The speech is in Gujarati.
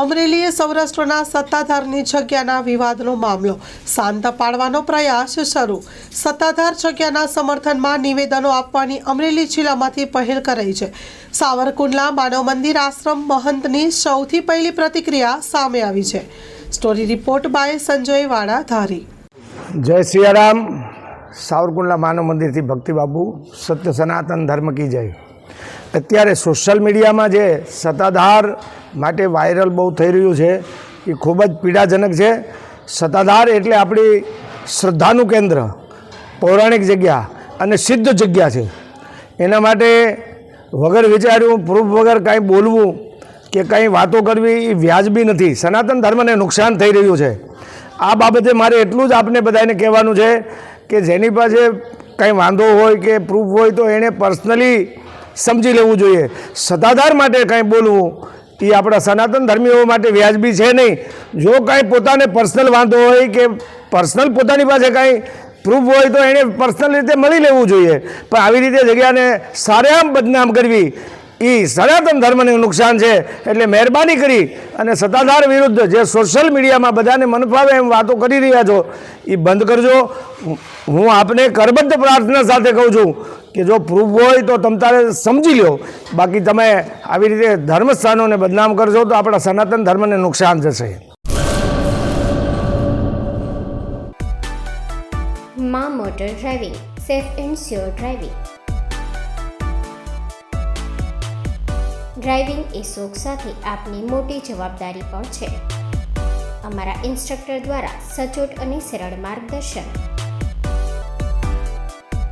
અમરેલીએ સૌરાષ્ટ્રના સત્તાધારની જગ્યાના વિવાદનો મામલો શાંત પાડવાનો પ્રયાસ શરૂ. સત્તાધાર જગ્યાના સમર્થનમાં નિવેદનો આપવાની અમરેલી જિલ્લામાંથી પહેલ કરાઈ છે. સાવરકુંડલા માનવ મંદિર આશ્રમ મહંતની સૌથી પહેલી પ્રતિક્રિયા સામે આવી છે. સ્ટોરી રિપોર્ટ બાય સંજય વાડા ધારી જય સિયારામ. સાવરકુંડલા માનવ મંદિરથી ભક્તિબાબુ, સત્ય સનાતન ધર્મ કી જય. અત્યારે સોશિયલ મીડિયામાં જે સત્તાધાર માટે વાયરલ બહુ થઈ રહ્યું છે, એ ખૂબ જ પીડાજનક છે. સત્તાધાર એટલે આપણી શ્રદ્ધાનું કેન્દ્ર, પૌરાણિક જગ્યા અને સિદ્ધ જગ્યા છે. એના માટે વગર વિચાર્યું પ્રૂફ વગર કાંઈ બોલવું કે કંઈ વાતો કરવી, એ વ્યાજબી નથી. સનાતન ધર્મને નુકસાન થઈ રહ્યું છે. આ બાબતે મારે એટલું જ આપને બધાને કહેવાનું છે કે જેની પાસે કંઈ વાંધો હોય કે પ્રૂફ હોય તો એણે પર્સનલી સમજી લેવું જોઈએ. સત્તાધાર માટે કાંઈ બોલવું, એ આપણા સનાતન ધર્મીઓ માટે વ્યાજબી છે નહીં. જો કાંઈ પોતાને પર્સનલ વાંધો હોય કે પર્સનલ પોતાની પાસે કાંઈ પ્રૂફ હોય તો એણે પર્સનલ રીતે મળી લેવું જોઈએ. પણ આવી રીતે જગ્યાને સારેઆમ બદનામ કરવી એ સનાતન ધર્મને નુકસાન છે. એટલે મહેરબાની કરી અને સત્તાધાર વિરુદ્ધ જે સોશિયલ મીડિયામાં બધાને મનફાવે એમ વાતો કરી રહ્યા છો એ બંધ કરજો. હું આપને કરબદ્ધ પ્રાર્થના સાથે કહું છું કે જો પ્રૂફ હોય તો તમે તારે સમજી લો બાકી તમે આવી રીતે ધર્મસ્થાનોને બદનામ કરશો તો આપણા સનાતન ધર્મને નુકસાન જશે મા motor driving, safe and sure driving. Driving એ શોખ સાથે આપની મોટી જવાબદારી પણ છે. અમારા ઇન્સ્ટ્રક્ટર દ્વારા સચોટ અને સરળ માર્ગદર્શન.